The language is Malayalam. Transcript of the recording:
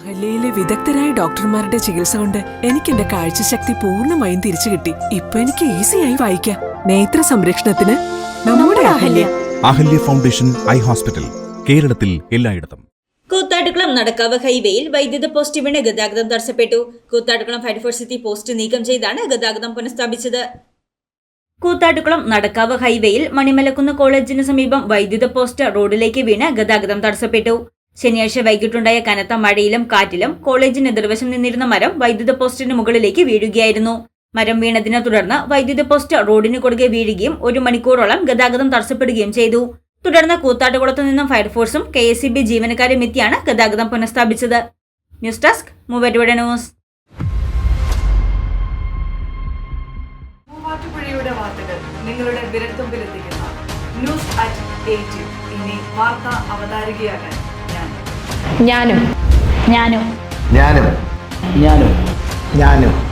അഹല്യയിലെ വിദഗ്ധരായ ഡോക്ടർമാരുടെ ചികിത്സ കൊണ്ട് എനിക്ക് എന്റെ കാഴ്ചശക്തി പൂർണമായും തിരിച്ചു കിട്ടി. ഇപ്പൊ എനിക്ക് ഈസിയായി വായിക്കാം. നേത്ര സംരക്ഷണത്തിന് നമ്മുടെ Ahalya. Ahalya foundation eye hospital കേരളത്തിൽ എല്ലായിടത്തും. കൂത്താട്ടുകുളം നടക്കാവ് ഹൈവേയിൽ വൈദ്യുത പോസ്റ്റ് വീണ് ഗതാഗതം തടസ്സപ്പെട്ടു. കൂത്താട്ടുകുളം ഫയർഫോഴ്സ് സിറ്റി പോസ്റ്റ് നീക്കം ചെയ്താണ് ഗതാഗതം പുനഃസ്ഥാപിച്ചത്. കൂത്താട്ടുകുളം നടക്കാവ് ഹൈവേയിൽ മണിമലക്കുന്ന് കോളേജിന് സമീപം വൈദ്യുത പോസ്റ്റ് റോഡിലേക്ക് വീണ് ഗതാഗതം തടസ്സപ്പെട്ടു. ശനിയാഴ്ച വൈകിട്ടുണ്ടായ കനത്ത മഴയിലും കാറ്റിലും കോളേജിന് എതിർവശം നിന്നിരുന്ന മരം വൈദ്യുത പോസ്റ്റിന് മുകളിലേക്ക് വീഴുകയായിരുന്നു. മരം വീണതിനെ തുടർന്ന് വൈദ്യുത പോസ്റ്റ് റോഡിന് കുറുകെ വീഴുകയും ഒരു മണിക്കൂറോളം ഗതാഗതം തടസ്സപ്പെടുകയും ചെയ്തു. തുടർന്ന് കൂത്താട്ടുകുളത്തു നിന്നും ഫയർഫോഴ്സും കെ എസ് ബി ജീവനക്കാരും എത്തിയാണ് ഗതാഗതം പുനഃസ്ഥാപിച്ചത്. News desk Muvattupuzha news. വാർത്തകൾ നിങ്ങളുടെ വിരൽത്തുമ്പിലെത്തിക്കുന്ന. ന്യൂസ് അറ്റ് ഇനി വാർത്ത അവതാരികയാകാൻ. ഞാനും. ഞാനും. ഞാനും. ഞാനും. ഞാനും.